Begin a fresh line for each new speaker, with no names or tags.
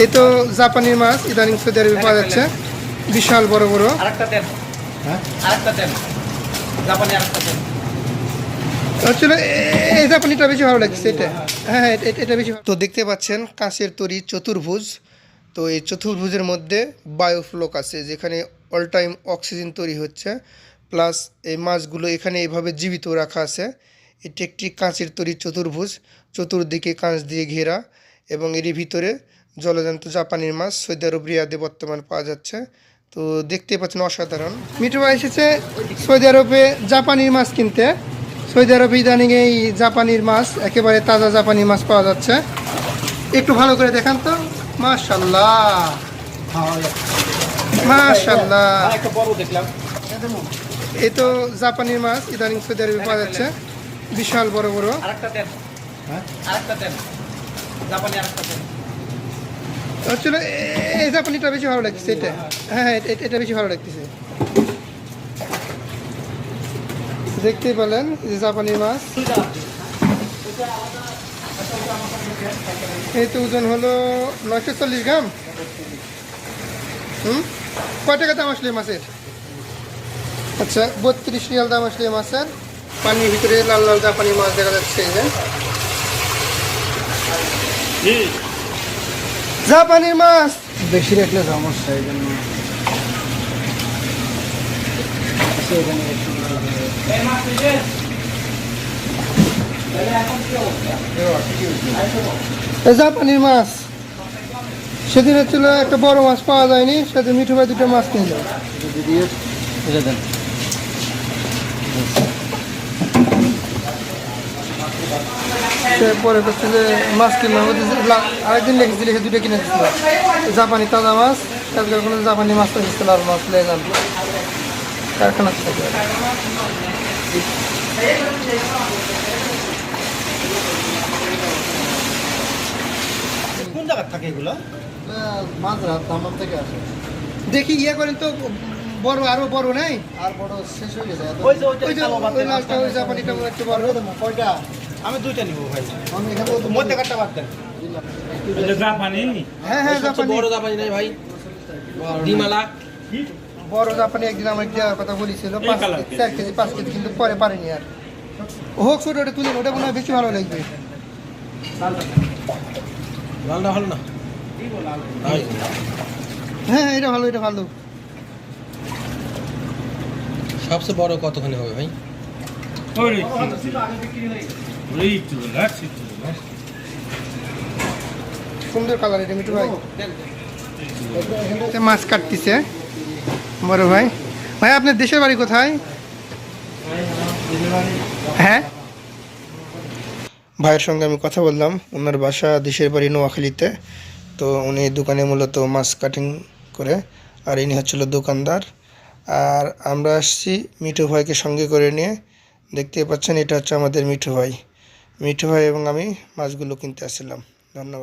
এই তো জাপানি মাছ ইদানিং সৌদি আরবে পাওয়া যাচ্ছে। বিশাল বড় বড়। হ্যাঁ? জাপানিটা বেশি ভালো লাগছে এটা। হ্যাঁ হ্যাঁ। এটা- এটা বেশি তো দেখতে পাচ্ছেন কাঁচের তৈরি চতুর্ভুজ। তো এই চতুর্ভুজের মধ্যে বায়োফ্লোক আছে যেখানে অল টাইম অক্সিজেন তৈরি হচ্ছে। প্লাস এই মাছগুলো এখানে এইভাবে জীবিত রাখা আছে। এটি একটি কাঁচের তৈরি চতুর্ভুজ। চতুর্দিকে কাঁচ দিয়ে ঘেরা। এবং এরই ভিতরে জলজান্ত জাপানির মাছ সৌদি আরব রিয়াদে বর্তমান পাওয়া যাচ্ছে। তো দেখতে পাচ্ছেন অসাধারণ। মিঠু ভাই এসেছে সৌদি আরবে জাপানির মাছ কিনতে। সৌদি আরবে ইদানিং এই জাপানির মাছ একেবারে তাজা জাপানি মাছ পাওয়া যাচ্ছে। একটু ভালো করে দেখান তো। মাশাল্লাহ মাশাল্লাহ এই তো জাপানির মাছ ইদানিং সৌদি আরবে পাওয়া যাচ্ছে। বিশাল বড় বড়।
আরেকটা দেন? আরেকটা দেন। জাপানি আরেকটা
আসলে এই জাপানিটা বেশি ভালো লাগছে এটা হ্যাঁ হ্যাঁ। এটা- এটা বেশি ভালো লাগতেছে। দেখতেই পেলেন যে জাপানি মাছ। এই তো ওজন হলো নয়শো চল্লিশ গ্রাম। হুম? কয় টাকা দাম আসলে মাছের? আচ্ছা বত্রিশ রিয়াল দাম আসলে মাছের। পানির ভিতরে লাল লাল জাপানি মাছ দেখা যাচ্ছে এই জাপানির মাছ।
বেশি রাখলে সমস্যা এই জন্য।
জাপানির মাছ। সেদিন হচ্ছিল একটা বড় মাছ পাওয়া যায়নি সেদিন মিঠু ভাই দুটো মাছ নিয়ে
দিয়ে দেন।
সে পরে করছে যে মাছ কিনলাম আরেকদিন লিখেছি লিখে দুটো কিনে দিচ্ছিল জাপানি তাজা মাছ কালকে কোনো জাপানি মাছ এসেছিল আর মাছ লেগে যান কারখানা থেকে
কোন জায়গার থাকে এগুলো?
মাঝরাত থেকে আসে।
দেখি ইয়ে করেন তো বড় আরও বড় নাই?
আর বড় শেষ হয়ে এত-
ওই যে
ওই যে ওই
বাতের
ওই জাপানিটা একটু বড়।
কয়টা?
আমি দুইটা নিব ভাই।
তো
মধ্যে কাটটা বাদ দেন।
জাপানি
হ্যাঁ হ্যাঁ জাপানি।
বড় জাপানি নাই ভাই। ডিমালা।
বড় জাপানি একদিন আমাকে দেওয়ার কথা বলেছিল পাঁচ কেজি, চার কেজি পাঁচ কেজি কিন্তু পরে পারেনি আর। হোক ছোট ওটা তুলে ওটা মনে হয় বেশি ভালো লাগবে।
লালটা ভালো না?
হ্যাঁ হ্যাঁ এটা ভালো এটা ভালো।
সবচেয়ে বড় কতখানি হবে ভাই?
সুন্দর কালার এটা মিঠু ভাই। এটা মাছ কাটতেছে বড় ভাই। ভাই আপনার দেশের বাড়ি কোথায়? হ্যাঁ? ভাইয়ের সঙ্গে আমি কথা বললাম ওনার বাসা দেশের বাড়ি নোয়াখালীতে। তো উনি দোকানে মূলত মাছ কাটিং করে আর ইনি হচ্ছিল দোকানদার। আর আমরা আসছি মিঠু ভাইকে সঙ্গে করে নিয়ে। দেখতে পাচ্ছেন এটা হচ্ছে আমাদের মিঠু ভাই। মিঠু ভাই এবং আমি মাছগুলো কিনতে আসছিলাম। ধন্যবাদ।